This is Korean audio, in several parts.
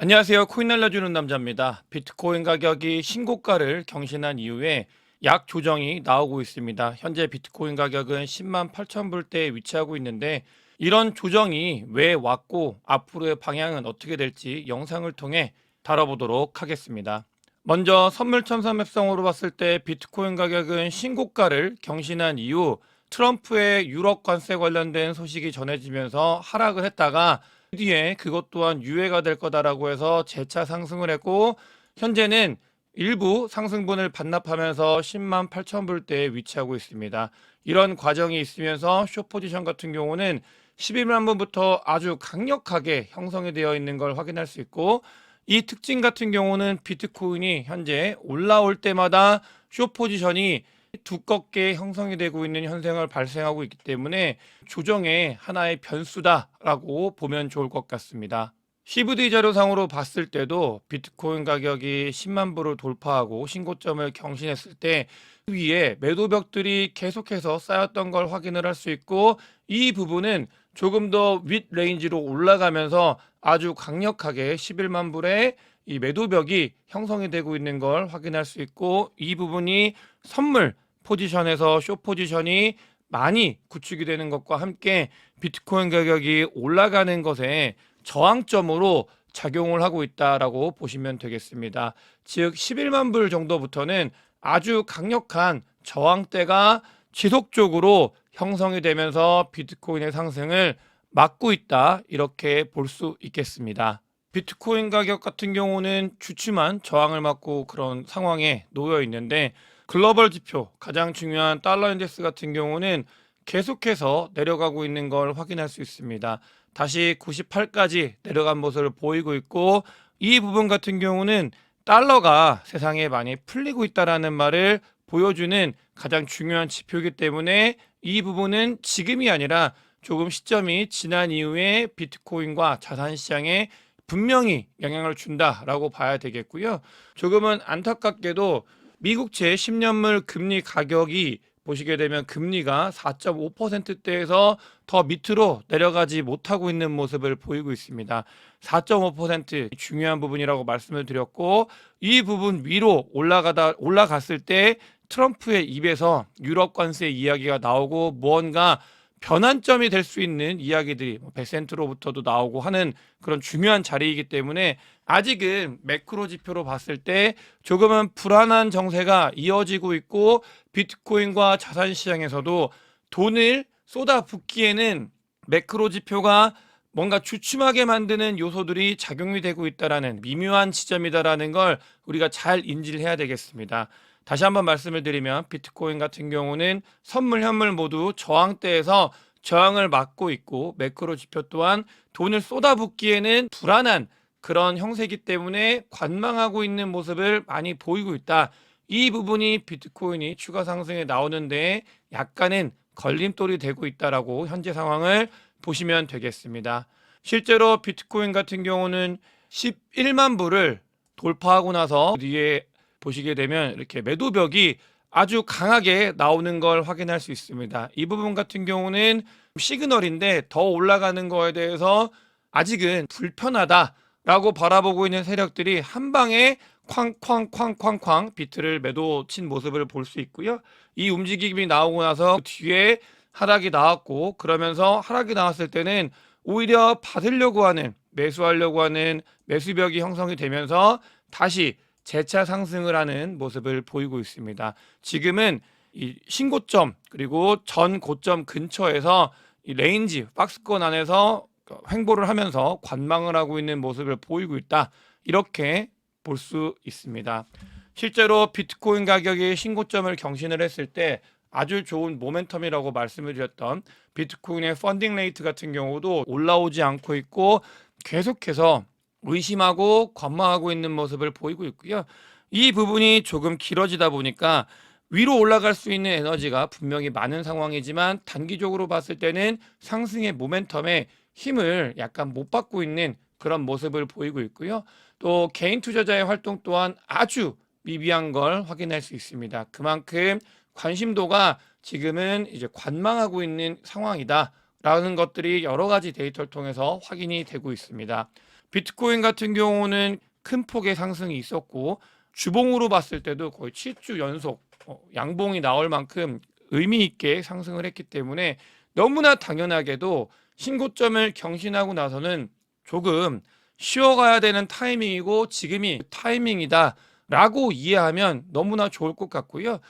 안녕하세요. 코인 날려주는 남자입니다. 비트코인 가격이 신고가를 경신한 이후에 약 조정이 나오고 있습니다. 현재 비트코인 가격은 10만 8천 불대에 위치하고 있는데 이런 조정이 왜 왔고 앞으로의 방향은 어떻게 될지 영상을 통해 다뤄보도록 하겠습니다. 먼저 선물 첨산 맵성으로 봤을 때 비트코인 가격은 신고가를 경신한 이후 트럼프의 유럽 관세 관련된 소식이 전해지면서 하락을 했다가 뒤에 그것 또한 유예가 될 거다라고 해서 재차 상승을 했고 현재는 일부 상승분을 반납하면서 10만 8천 불대에 위치하고 있습니다. 이런 과정이 있으면서 쇼 포지션 같은 경우는 11만 분부터 아주 강력하게 형성이 되어 있는 걸 확인할 수 있고 이 특징 같은 경우는 비트코인이 현재 올라올 때마다 쇼 포지션이 두껍게 형성이 되고 있는 현상을 발생하고 있기 때문에 조정의 하나의 변수다라고 보면 좋을 것 같습니다. CVD 자료상으로 봤을 때도 비트코인 가격이 10만 불을 돌파하고 신고점을 경신했을 때 위에 매도벽들이 계속해서 쌓였던 걸 확인을 할 수 있고 이 부분은 조금 더 윗 레인지로 올라가면서 아주 강력하게 11만 불의 이 매도벽이 형성이 되고 있는 걸 확인할 수 있고 이 부분이 선물 포지션에서 쇼 포지션이 많이 구축이 되는 것과 함께 비트코인 가격이 올라가는 것에 저항점으로 작용을 하고 있다라고 보시면 되겠습니다. 즉 11만 불 정도부터는 아주 강력한 저항대가 지속적으로 형성이 되면서 비트코인의 상승을 막고 있다 이렇게 볼 수 있겠습니다. 비트코인 가격 같은 경우는 주춤한 저항을 맞고 그런 상황에 놓여 있는데 글로벌 지표 가장 중요한 달러 인덱스 같은 경우는 계속해서 내려가고 있는 걸 확인할 수 있습니다. 다시 98까지 내려간 모습을 보이고 있고 이 부분 같은 경우는 달러가 세상에 많이 풀리고 있다라는 말을 보여주는 가장 중요한 지표이기 때문에 이 부분은 지금이 아니라 조금 시점이 지난 이후에 비트코인과 자산 시장에 분명히 영향을 준다라고 봐야 되겠고요. 조금은 안타깝게도 미국채 10년물 금리 가격이 보시게 되면 금리가 4.5%대에서 더 밑으로 내려가지 못하고 있는 모습을 보이고 있습니다. 4.5% 중요한 부분이라고 말씀을 드렸고 이 부분 위로 올라가다 올라갔을 때 트럼프의 입에서 유럽 관세 이야기가 나오고 무언가 변환점이 될 수 있는 이야기들이 뭐 베센트로부터도 나오고 하는 그런 중요한 자리이기 때문에 아직은 매크로 지표로 봤을 때 조금은 불안한 정세가 이어지고 있고 비트코인과 자산 시장에서도 돈을 쏟아붓기에는 매크로 지표가 뭔가 주춤하게 만드는 요소들이 작용이 되고 있다라는 미묘한 지점이다라는 걸 우리가 잘 인지를 해야 되겠습니다. 다시 한번 말씀을 드리면 비트코인 같은 경우는 선물 현물 모두 저항대에서 저항을 막고 있고 매크로 지표 또한 돈을 쏟아붓기에는 불안한 그런 형세이기 때문에 관망하고 있는 모습을 많이 보이고 있다. 이 부분이 비트코인이 추가 상승에 나오는데 약간은 걸림돌이 되고 있다라고 현재 상황을 보시면 되겠습니다. 실제로 비트코인 같은 경우는 11만 불을 돌파하고 나서 뒤에 보시게 되면 이렇게 매도벽이 아주 강하게 나오는 걸 확인할 수 있습니다. 이 부분 같은 경우는 시그널인데 더 올라가는 거에 대해서 아직은 불편하다라고 바라보고 있는 세력들이 한 방에 쾅쾅쾅쾅쾅 비트를 매도 친 모습을 볼 수 있고요. 이 움직임이 나오고 나서 그 뒤에 하락이 나왔고 그러면서 하락이 나왔을 때는 오히려 받으려고 하는 매수하려고 하는 매수벽이 형성이 되면서 다시 재차 상승을 하는 모습을 보이고 있습니다. 지금은 이 신고점 그리고 전 고점 근처에서 이 레인지 박스권 안에서 횡보를 하면서 관망을 하고 있는 모습을 보이고 있다. 이렇게 볼 수 있습니다. 실제로 비트코인 가격이 신고점을 경신을 했을 때 아주 좋은 모멘텀이라고 말씀을 드렸던 비트코인의 펀딩 레이트 같은 경우도 올라오지 않고 있고 계속해서 의심하고 관망하고 있는 모습을 보이고 있고요. 이 부분이 조금 길어지다 보니까 위로 올라갈 수 있는 에너지가 분명히 많은 상황이지만 단기적으로 봤을 때는 상승의 모멘텀에 힘을 약간 못 받고 있는 그런 모습을 보이고 있고요. 또 개인 투자자의 활동 또한 아주 미비한 걸 확인할 수 있습니다. 그만큼 관심도가 지금은 이제 관망하고 있는 상황이다라는 것들이 여러 가지 데이터를 통해서 확인이 되고 있습니다. 비트코인 같은 경우는 큰 폭의 상승이 있었고 주봉으로 봤을 때도 거의 7주 연속 어, 양봉이 나올 만큼 의미 있게 상승을 했기 때문에 너무나 당연하게도 신고점을 경신하고 나서는 조금 쉬어가야 되는 타이밍이고 지금이 타이밍이다라고 이해하면 너무나 좋을 것 같고요.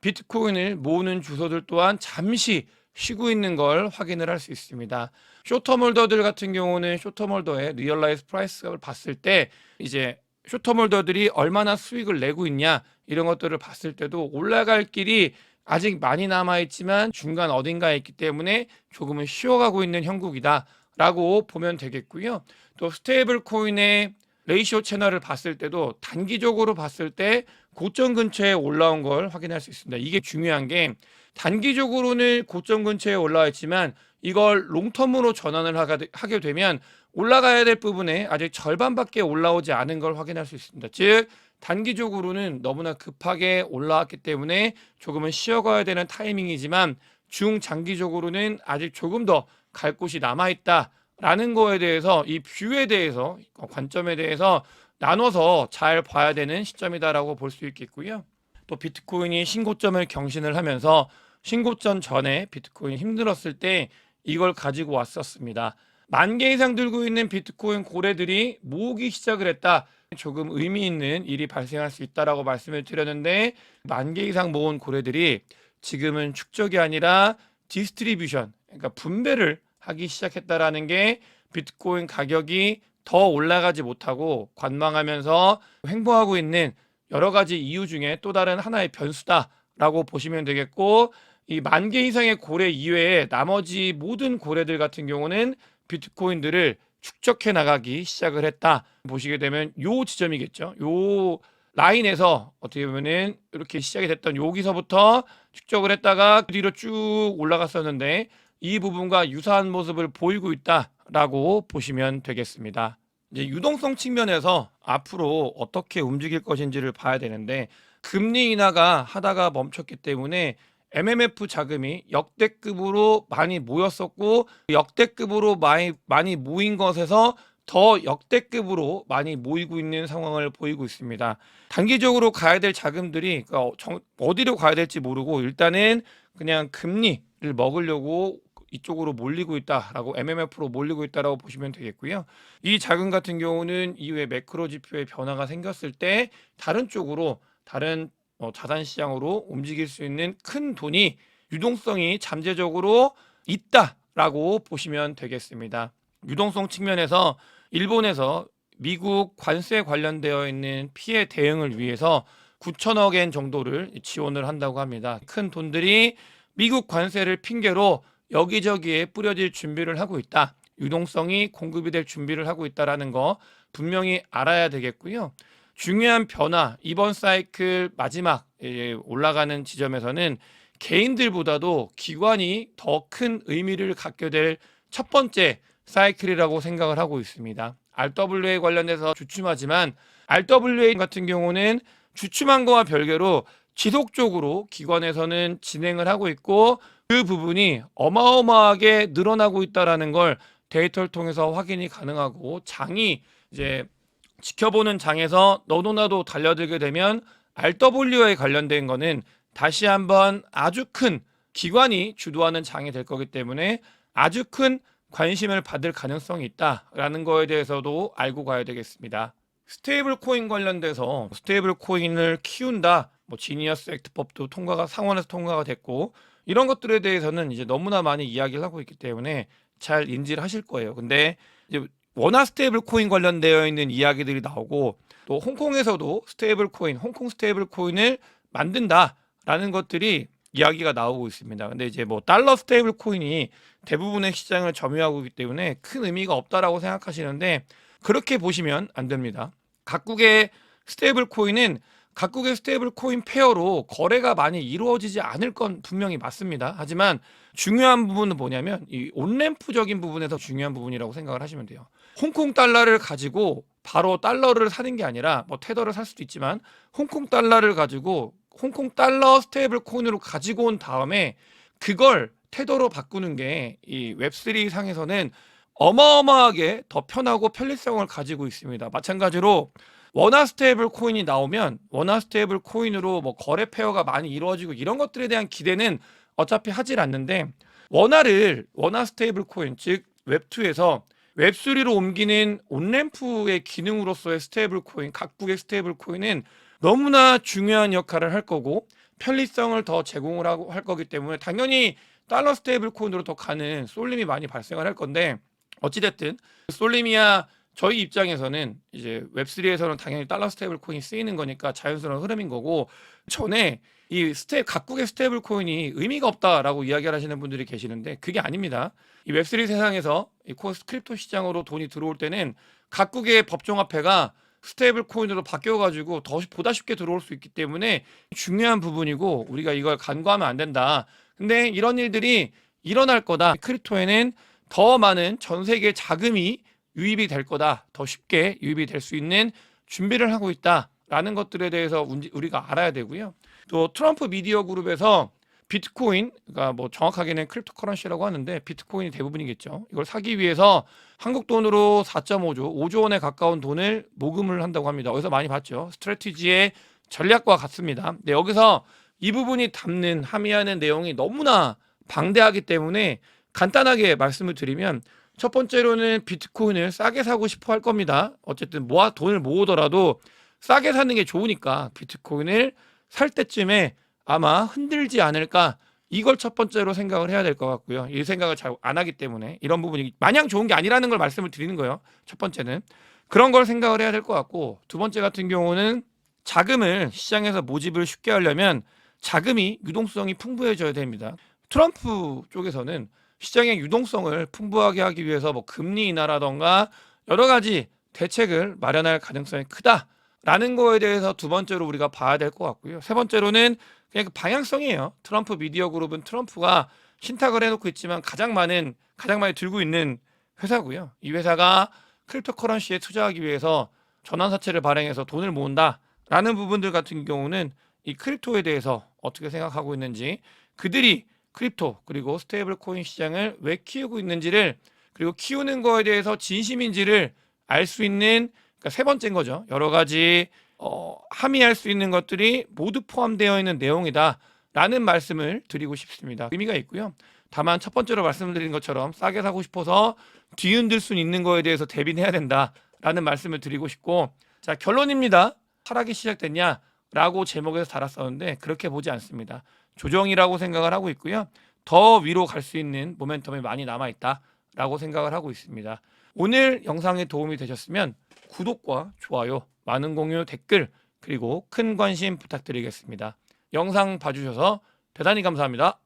비트코인을 모으는 주소들 또한 잠시 쉬고 있는 걸 확인을 할 수 있습니다. 쇼터몰더들 같은 경우는 쇼터몰더의 리얼라이즈 프라이스를 봤을 때 이제 쇼터몰더들이 얼마나 수익을 내고 있냐 이런 것들을 봤을 때도 올라갈 길이 아직 많이 남아 있지만 중간 어딘가에 있기 때문에 조금은 쉬어가고 있는 형국이다 라고 보면 되겠고요. 또 스테이블 코인의 레이시오 채널을 봤을 때도 단기적으로 봤을 때 고점 근처에 올라온 걸 확인할 수 있습니다. 이게 중요한 게 단기적으로는 고점 근처에 올라와 있지만 이걸 롱텀으로 전환을 하게 되면 올라가야 될 부분에 아직 절반밖에 올라오지 않은 걸 확인할 수 있습니다. 즉 단기적으로는 너무나 급하게 올라왔기 때문에 조금은 쉬어가야 되는 타이밍이지만 중장기적으로는 아직 조금 더 갈 곳이 남아 있다 라는 거에 대해서 이 뷰에 대해서 어, 관점에 대해서 나눠서 잘 봐야 되는 시점이다라고 볼 수 있겠고요. 또 비트코인이 신고점을 경신을 하면서 신고점 전에 비트코인이 힘들었을 때 이걸 가지고 왔었습니다. 만 개 이상 들고 있는 비트코인 고래들이 모으기 시작을 했다. 조금 의미 있는 일이 발생할 수 있다라고 말씀을 드렸는데 만 개 이상 모은 고래들이 지금은 축적이 아니라 디스트리뷰션, 그러니까 분배를 하기 시작했다라는 게 비트코인 가격이 더 올라가지 못하고 관망하면서 횡보하고 있는 여러 가지 이유 중에 또 다른 하나의 변수다라고 보시면 되겠고 이 만 개 이상의 고래 이외에 나머지 모든 고래들 같은 경우는 비트코인들을 축적해 나가기 시작을 했다 보시게 되면 요 지점이겠죠. 요 라인에서 어떻게 보면은 이렇게 시작이 됐던 여기서부터 축적을 했다가 그 뒤로 쭉 올라갔었는데 이 부분과 유사한 모습을 보이고 있다라고 보시면 되겠습니다. 이제 유동성 측면에서 앞으로 어떻게 움직일 것인지를 봐야 되는데 금리 인하가 하다가 멈췄기 때문에 MMF 자금이 역대급으로 많이 모였었고 역대급으로 많이 많이 모인 것에서 더 역대급으로 많이 모이고 있는 상황을 보이고 있습니다. 단기적으로 가야 될 자금들이 그러니까 정- 어디로 가야 될지 모르고 일단은 그냥 금리를 먹으려고 이쪽으로 몰리고 있다라고 MMF로 몰리고 있다라고 보시면 되겠고요. 이 자금 같은 경우는 이후에 매크로 지표의 변화가 생겼을 때 다른 쪽으로 다른 어, 자산 시장으로 움직일 수 있는 큰 돈이 유동성이 잠재적으로 있다라고 보시면 되겠습니다. 유동성 측면에서 일본에서 미국 관세 관련되어 있는 피해 대응을 위해서 9천억 엔 정도를 지원을 한다고 합니다. 큰 돈들이 미국 관세를 핑계로 여기저기에 뿌려질 준비를 하고 있다. 유동성이 공급이 될 준비를 하고 있다라는 거 분명히 알아야 되겠고요. 중요한 변화 이번 사이클 마지막 예, 올라가는 지점에서는 개인들보다도 기관이 더 큰 의미를 갖게 될 첫 번째 사이클이라고 생각을 하고 있습니다. RWA 관련해서 주춤하지만 RWA 같은 경우는 주춤한 거와 별개로 지속적으로 기관에서는 진행을 하고 있고 그 부분이 어마어마하게 늘어나고 있다라는 걸 데이터를 통해서 확인이 가능하고 장이 이제 지켜보는 장에서 너도 나도 달려들게 되면 RWA에 관련된 거는 다시 한번 아주 큰 기관이 주도하는 장이 될 거기 때문에 아주 큰 관심을 받을 가능성이 있다라는 거에 대해서도 알고 가야 되겠습니다. 스테이블 코인 관련돼서 스테이블 코인을 키운다, 뭐 지니어스 액트법도 통과가 상원에서 통과가 됐고 이런 것들에 대해서는 이제 너무나 많이 이야기를 하고 있기 때문에 잘 인지를 하실 거예요. 근데 이제 워낙 스테이블 코인 관련되어 있는 이야기들이 나오고 또 홍콩에서도 스테이블 코인, 홍콩 스테이블 코인을 만든다라는 것들이 이야기가 나오고 있습니다. 근데 이제 뭐 달러 스테이블 코인이 대부분의 시장을 점유하고 있기 때문에 큰 의미가 없다라고 생각하시는데 그렇게 보시면 안 됩니다. 각국의 스테이블 코인은 각국의 스테이블 코인 페어로 거래가 많이 이루어지지 않을 건 분명히 맞습니다. 하지만 중요한 부분은 뭐냐면 이 온램프적인 부분에서 중요한 부분이라고 생각을 하시면 돼요. 홍콩 달러를 가지고 바로 달러를 사는 게 아니라 뭐 테더를 살 수도 있지만 홍콩 달러를 가지고 홍콩 달러 스테이블 코인으로 가지고 온 다음에 그걸 테더로 바꾸는 게 이 웹3 상에서는 어마어마하게 더 편하고 편리성을 가지고 있습니다. 마찬가지로 원화 스테이블 코인이 나오면 원화 스테이블 코인으로 뭐 거래 페어가 많이 이루어지고 이런 것들에 대한 기대는 어차피 하질 않는데 원화를 원화 스테이블 코인 즉 웹2에서 웹3로 옮기는 온램프의 기능으로서의 스테이블 코인 각국의 스테이블 코인은 너무나 중요한 역할을 할 거고 편리성을 더 제공을 하고 할 거기 때문에 당연히 달러 스테이블 코인으로 더 가는 쏠림이 많이 발생을 할 건데 어찌됐든 솔림이야 저희 입장에서는 이제 웹3에서는 당연히 달러 스테이블 코인이 쓰이는 거니까 자연스러운 흐름인 거고 전에 이 스테 각국의 스테이블 코인이 의미가 없다라고 이야기를 하시는 분들이 계시는데 그게 아닙니다. 이 웹3 세상에서 이 코스 크립토 시장으로 돈이 들어올 때는 각국의 법정화폐가 스테이블 코인으로 바뀌어 가지고 더 보다 쉽게 들어올 수 있기 때문에 중요한 부분이고 우리가 이걸 간과하면 안 된다. 근데 이런 일들이 일어날 거다. 크립토에는 더 많은 전 세계 자금이 유입이 될 거다. 더 쉽게 유입이 될 수 있는 준비를 하고 있다라는 것들에 대해서 우리가 알아야 되고요. 또 트럼프 미디어 그룹에서 비트코인, 그러니까 뭐 정확하게는 크립토 커런시라고 하는데 비트코인이 대부분이겠죠. 이걸 사기 위해서 한국 돈으로 4.5조, 5조 원에 가까운 돈을 모금을 한다고 합니다. 어디서 많이 봤죠. 스트래티지의 전략과 같습니다. 근데 여기서 이 부분이 담는 함의하는 내용이 너무나 방대하기 때문에 간단하게 말씀을 드리면 첫 번째로는 비트코인을 싸게 사고 싶어 할 겁니다. 어쨌든 모아 돈을 모으더라도 싸게 사는 게 좋으니까 비트코인을 살 때쯤에 아마 흔들지 않을까 이걸 첫 번째로 생각을 해야 될 것 같고요. 이 생각을 잘 안 하기 때문에 이런 부분이 마냥 좋은 게 아니라는 걸 말씀을 드리는 거예요. 첫 번째는 그런 걸 생각을 해야 될 것 같고 두 번째 같은 경우는 자금을 시장에서 모집을 쉽게 하려면 자금이 유동성이 풍부해져야 됩니다. 트럼프 쪽에서는 시장의 유동성을 풍부하게 하기 위해서 뭐 금리 인하라던가 여러 가지 대책을 마련할 가능성이 크다라는 거에 대해서 두 번째로 우리가 봐야 될 것 같고요. 세 번째로는 그냥 그 방향성이에요. 트럼프 미디어 그룹은 트럼프가 신탁을 해놓고 있지만 가장 많은 가장 많이 들고 있는 회사고요. 이 회사가 크립토 커런시에 투자하기 위해서 전환사채를 발행해서 돈을 모은다라는 부분들 같은 경우는 이 크립토에 대해서 어떻게 생각하고 있는지 그들이 크립토 그리고 스테이블 코인 시장을 왜 키우고 있는지를 그리고 키우는 거에 대해서 진심인지를 알 수 있는 그러니까 세 번째인 거죠. 여러 가지 어, 함의할 수 있는 것들이 모두 포함되어 있는 내용이다라는 말씀을 드리고 싶습니다. 의미가 있고요. 다만 첫 번째로 말씀드린 것처럼 싸게 사고 싶어서 뒤흔들 수 있는 거에 대해서 대비해야 된다라는 말씀을 드리고 싶고 자 결론입니다. 하락이 시작됐냐라고 제목에서 달았었는데 그렇게 보지 않습니다. 조정이라고 생각을 하고 있고요. 더 위로 갈 수 있는 모멘텀이 많이 남아 있다라고 생각을 하고 있습니다. 오늘 영상에 도움이 되셨으면 구독과 좋아요, 많은 공유, 댓글 그리고 큰 관심 부탁드리겠습니다. 영상 봐주셔서 대단히 감사합니다.